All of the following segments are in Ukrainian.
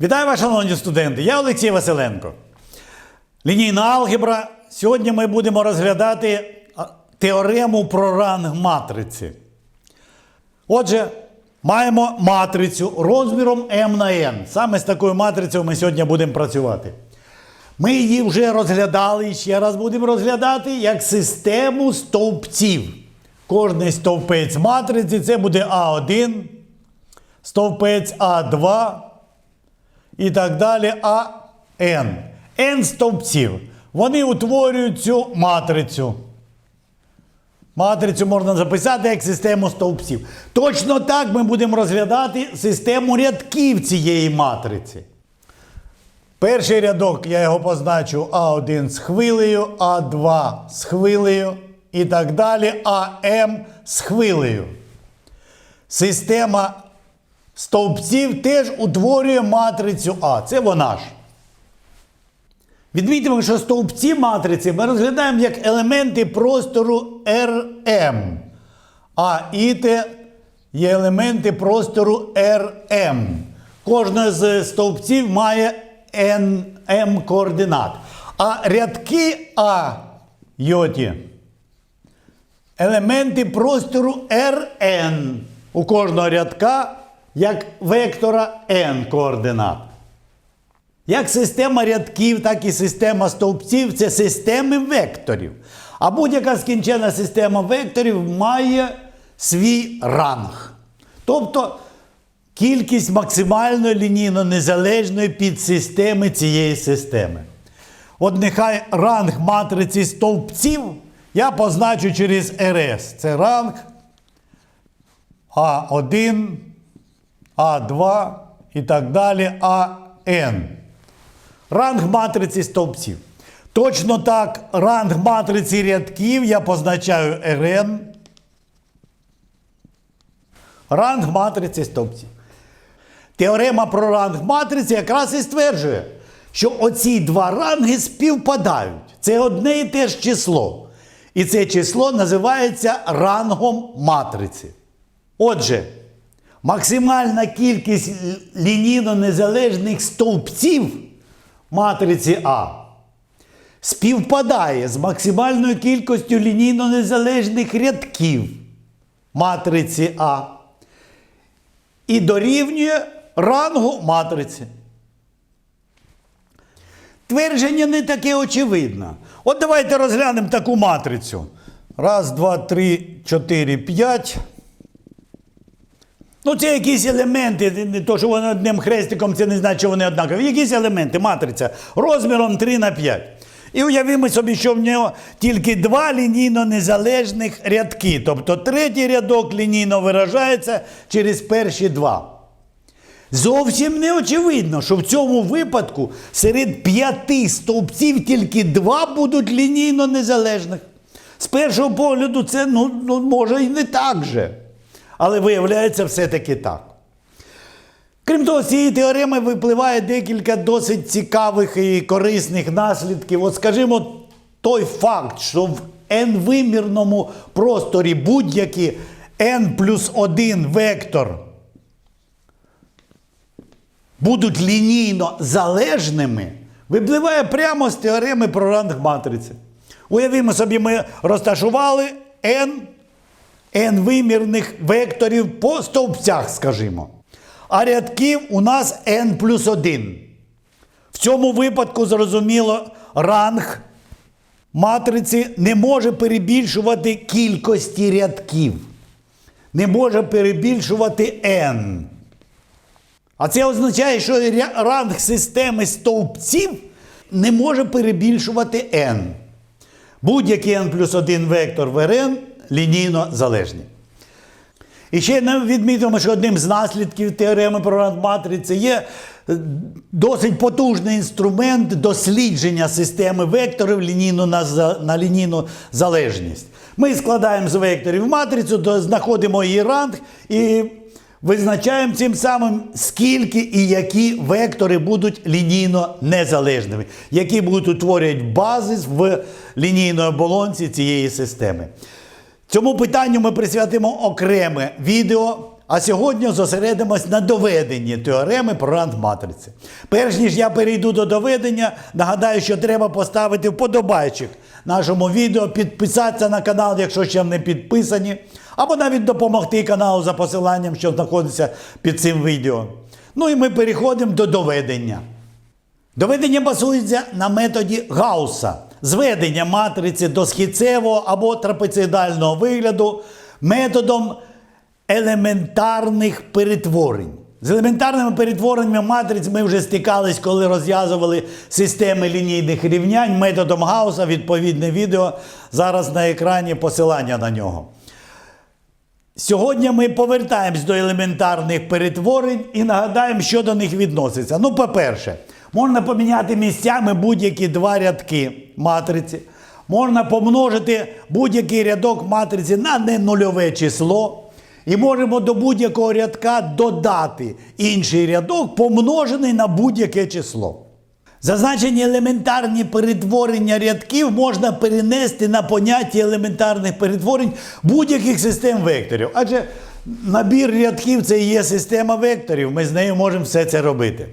Вітаю вас, шановні студенти! Я Олексій Василенко. Лінійна алгебра. Сьогодні ми будемо розглядати теорему про ранг матриці. Отже, маємо матрицю розміром m на n. Саме з такою матрицею ми сьогодні будемо працювати. Ми її вже розглядали і ще раз будемо розглядати як систему стовпців. Кожний стовпець матриці це буде А1, стовпець А2 і так далі АН. N стовпців. Вони утворюють цю матрицю. Матрицю можна записати як систему стовпців. Точно так ми будемо розглядати систему рядків цієї матриці. Перший рядок я його позначу А1 з хвилею, А2 з хвилею і так далі, АМ з хвилею. Система стовпців теж утворює матрицю А. Це вона ж. Відмітимо, що стовпці матриці ми розглядаємо як елементи простору RM. А іте є елементи простору RM. Кожна з стовпців має M координат. А рядки А йоті елементи простору Rn. У кожного рядка як вектора n координат. Як система рядків, так і система стовпців це системи векторів. А будь-яка скінчена система векторів має свій ранг. Тобто кількість максимально лінійно незалежної підсистеми цієї системи. От нехай ранг матриці стовпців я позначу через РС. Це ранг А1, А2 і так далі АН. Ранг матриці стовпців. Точно так, ранг матриці рядків я позначаю РН. Ранг матриці стовпців. Теорема про ранг матриці якраз і стверджує, що оці два ранги співпадають. Це одне і те ж число. І це число називається рангом матриці. Отже, максимальна кількість лінійно незалежних стовпців матриці А співпадає з максимальною кількістю лінійно незалежних рядків матриці А і дорівнює рангу матриці. Твердження не таке очевидне. От давайте розглянемо таку матрицю. Раз, два, три, чотири, п'ять. Ну, це якісь елементи, то, що вони одним хрестиком, це не значить, що вони однакові. Якісь елементи, матриця розміром 3 на 5. І уявімо собі, що в нього тільки два лінійно незалежних рядки. Тобто третій рядок лінійно виражається через перші два. Зовсім не очевидно, що в цьому випадку серед п'яти стовпців тільки два будуть лінійно незалежних. З першого погляду, це ну, ну, може і не так же. Але виявляється все-таки так. Крім того, з цієї теореми випливає декілька досить цікавих і корисних наслідків. От скажімо, той факт, що в n-вимірному просторі будь-які n плюс 1 вектор будуть лінійно залежними, випливає прямо з теореми про ранг матриці. Уявімо собі, ми розташували n, n вимірних векторів по стовпцях, скажімо. А рядків у нас n плюс 1. В цьому випадку, зрозуміло, ранг матриці не може перебільшувати кількості рядків. Не може перебільшувати n. А це означає, що ранг системи стовпців не може перебільшувати n. Будь-який n плюс 1 вектор в Rn лінійно залежні. І ще не відмітимо, що одним з наслідків теореми про ранг матриці є е, досить потужний інструмент дослідження системи векторів лінійно на, на лінійну залежність. Ми складаємо з векторів матрицю, знаходимо її ранг і визначаємо цим самим, скільки і які вектори будуть лінійно незалежними, які будуть утворювати базис в лінійній оболонці цієї системи. Цьому питанню ми присвятимо окреме відео. А сьогодні зосередимось на доведенні теореми про ранг матриці. Перш ніж я перейду до доведення, нагадаю, що треба поставити вподобайчик нашому відео, підписатися на канал, якщо ще не підписані, або навіть допомогти каналу за посиланням, що знаходиться під цим відео. Ну і ми переходимо до доведення. Доведення базується на методі Гаусса. Зведення матриці до східцевого або трапеціїдального вигляду методом елементарних перетворень. З елементарними перетвореннями матриць ми вже стикались, коли розв'язували системи лінійних рівнянь методом Гаусса, відповідне відео. Зараз на екрані посилання на нього. Сьогодні ми повертаємось до елементарних перетворень і нагадаємо, що до них відноситься. Ну, по-перше, можна поміняти місцями будь-які два рядки матриці. Можна помножити будь-який рядок матриці на ненульове число. І можемо до будь-якого рядка додати інший рядок, помножений на будь-яке число. Зазначені елементарні перетворення рядків можна перенести на поняття елементарних перетворень будь-яких систем векторів. Адже набір рядків це і є система векторів, ми з нею можемо все це робити.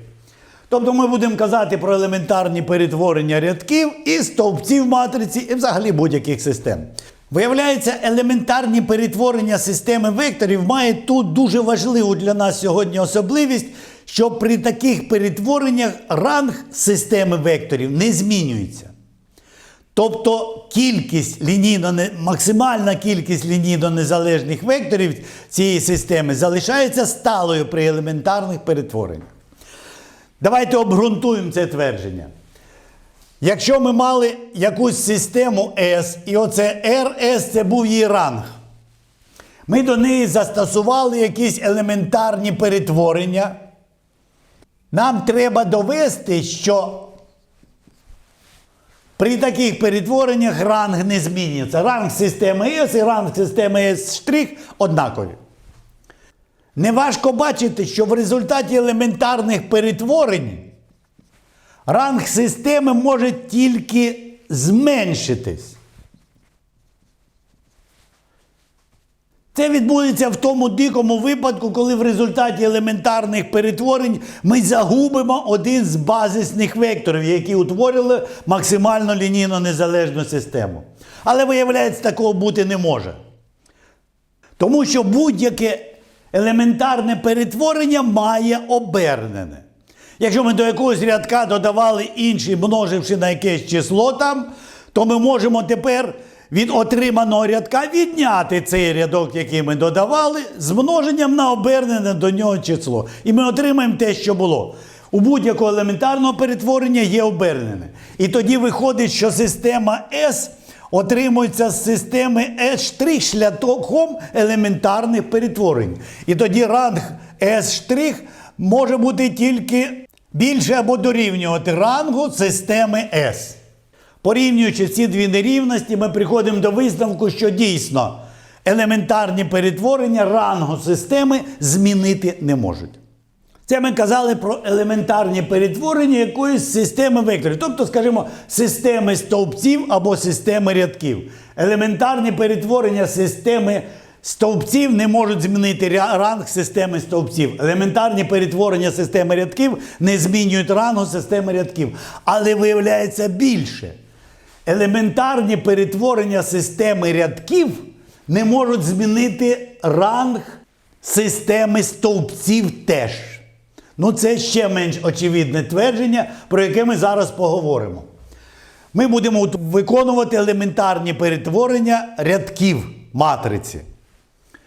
Тобто ми будемо казати про елементарні перетворення рядків і стовпців матриці, і взагалі будь-яких систем. Виявляється, елементарні перетворення системи векторів мають тут дуже важливу для нас сьогодні особливість, що при таких перетвореннях ранг системи векторів не змінюється. Тобто кількість лінійно максимальна кількість лінійно незалежних векторів цієї системи залишається сталою при елементарних перетвореннях. Давайте обґрунтуємо це твердження. Якщо ми мали якусь систему S, і оце RS це був її ранг, ми до неї застосували якісь елементарні перетворення. Нам треба довести, що при таких перетвореннях ранг не змінюється. Ранг системи S і ранг системи S' однакові. Неважко бачити, що в результаті елементарних перетворень ранг системи може тільки зменшитись. Це відбудеться в тому дикому випадку, коли в результаті елементарних перетворень ми загубимо один з базисних векторів, які утворили максимально лінійно незалежну систему. Але виявляється, такого бути не може. Тому що будь-яке елементарне перетворення має обернене. Якщо ми до якогось рядка додавали інший, множивши на якесь число там, то ми можемо тепер від отриманого рядка відняти цей рядок, який ми додавали, з множенням на обернене до нього число. І ми отримаємо те, що було. У будь-якого елементарного перетворення є обернене. І тоді виходить, що система S отримується з системи S' шляхом елементарних перетворень. І тоді ранг S' може бути тільки більше або дорівнювати рангу системи S. Порівнюючи ці дві нерівності, ми приходимо до висновку, що дійсно елементарні перетворення рангу системи змінити не можуть. Це ми казали про елементарні перетворення якоїсь системи векторів, тобто, скажімо, системи стовпців або системи рядків. Елементарні перетворення системи стовпців не можуть змінити ранг системи стовпців. Елементарні перетворення системи рядків не змінюють рангу системи рядків. Але виявляється більше. Елементарні перетворення системи рядків не можуть змінити ранг системи стовпців теж. Ну, це ще менш очевидне твердження, про яке ми зараз поговоримо. Ми будемо виконувати елементарні перетворення рядків матриці.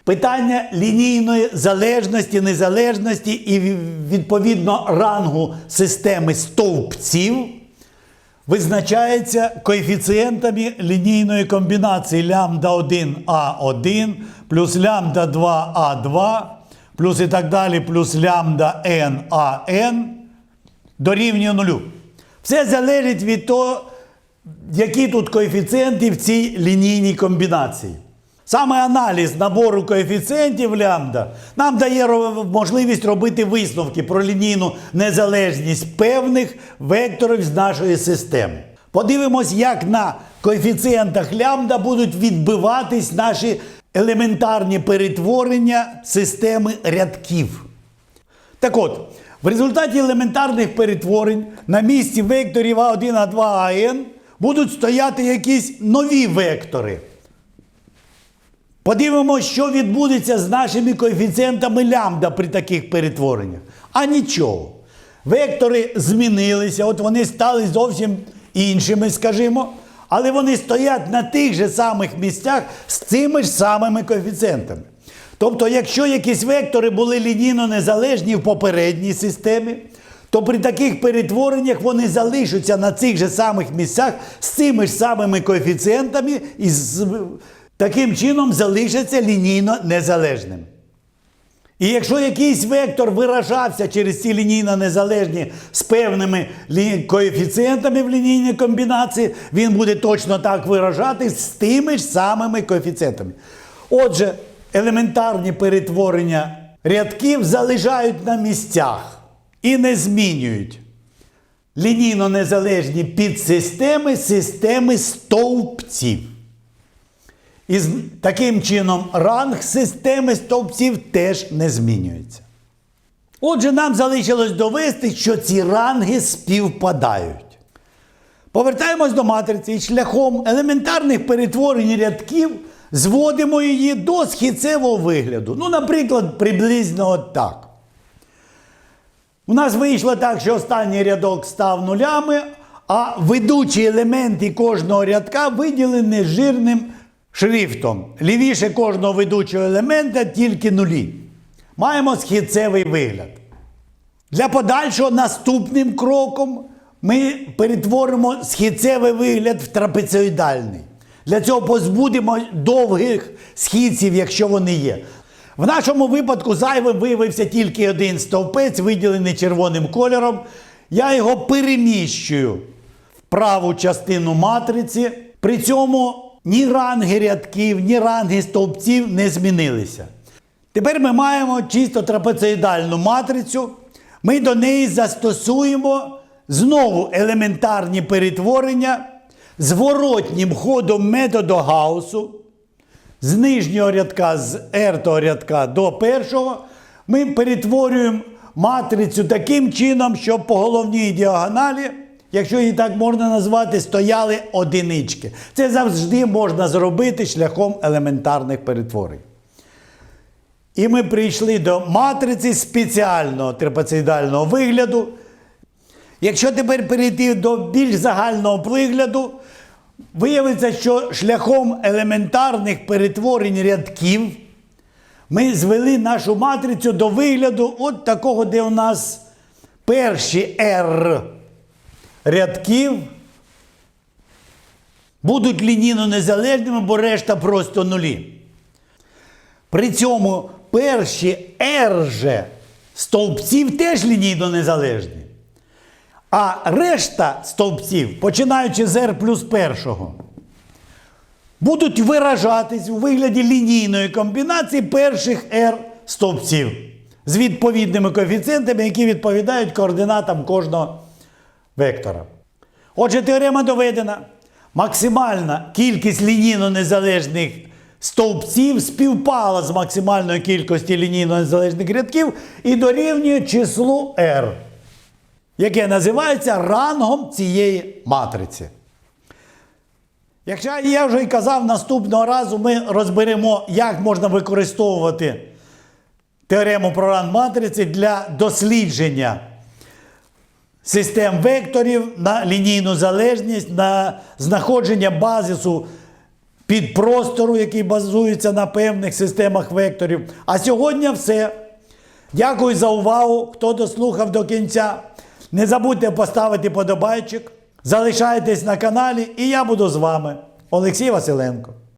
Питання лінійної залежності, незалежності і відповідно рангу системи стовпців визначається коефіцієнтами лінійної комбінації лямбда 1 А1 плюс лямбда 2 А2 плюс і так далі, плюс лямбда n АН дорівнює нулю. Все залежить від того, які тут коефіцієнти в цій лінійній комбінації. Саме аналіз набору коефіцієнтів лямбда нам дає можливість робити висновки про лінійну незалежність певних векторів з нашої системи. Подивимось, як на коефіцієнтах лямбда будуть відбиватись наші елементарні перетворення системи рядків. Так от, в результаті елементарних перетворень на місці векторів А1, А2, АН будуть стояти якісь нові вектори. Подивимося, що відбудеться з нашими коефіцієнтами лямбда при таких перетвореннях. А нічого. Вектори змінилися, от вони стали зовсім іншими, скажімо, але вони стоять на тих же самих місцях з цими ж самими коефіцієнтами. Тобто, якщо якісь вектори були лінійно незалежні в попередній системі, то при таких перетвореннях вони залишаться на цих же самих місцях з цими ж самими коефіцієнтами і з, таким чином залишаться лінійно незалежним. І якщо якийсь вектор виражався через ці лінійно незалежні з певними коефіцієнтами в лінійній комбінації, він буде точно так виражатись з тими ж самими коефіцієнтами. Отже, елементарні перетворення рядків залишають на місцях і не змінюють лінійно незалежні підсистеми системи стовпців. І таким чином ранг системи стовпців теж не змінюється. Отже, нам залишилось довести, що ці ранги співпадають. Повертаємось до матриці і шляхом елементарних перетворень рядків зводимо її до східцевого вигляду. Ну, наприклад, приблизно от так. У нас вийшло так, що останній рядок став нулями, а ведучі елементи кожного рядка виділені жирним шрифтом. Лівіше кожного ведучого елемента тільки нулі. Маємо східцевий вигляд. Для подальшого наступним кроком ми перетворимо східцевий вигляд в трапеціоїдальний. Для цього позбудемо довгих східців, якщо вони є. В нашому випадку зайвим виявився тільки один стовпець, виділений червоним кольором. Я його переміщую в праву частину матриці. При цьому ні ранги рядків, ні ранги стовпців не змінилися. Тепер ми маємо чисто трапецоїдальну матрицю. Ми до неї застосуємо знову елементарні перетворення зворотнім ходом методу Гаусу. З нижнього рядка, з ертого рядка до першого, ми перетворюємо матрицю таким чином, щоб по головній діагоналі, якщо її так можна назвати, стояли одинички. Це завжди можна зробити шляхом елементарних перетворень. І ми прийшли до матриці спеціального трапецоїдального вигляду. Якщо тепер перейти до більш загального вигляду, виявиться, що шляхом елементарних перетворень рядків ми звели нашу матрицю до вигляду от такого, де у нас перші R рядків будуть лінійно незалежними, бо решта просто нулі. При цьому перші же стовпців теж лінійно незалежні. А решта стовпців, починаючи з R плюс першого, будуть виражатись у вигляді лінійної комбінації перших R стовпців з відповідними коефіцієнтами, які відповідають координатам кожного вектора. Отже, теорема доведена. Максимальна кількість лінійно незалежних стовпців співпала з максимальною кількістю лінійно незалежних рядків і дорівнює числу R, яке називається рангом цієї матриці. Якщо я вже й казав, наступного разу ми розберемо, як можна використовувати теорему про ранг матриці для дослідження систем векторів на лінійну залежність, на знаходження базису підпростору, який базується на певних системах векторів. А сьогодні все. Дякую за увагу, хто дослухав до кінця. Не забудьте поставити подобайчик, залишайтесь на каналі, і я буду з вами. Олексій Василенко.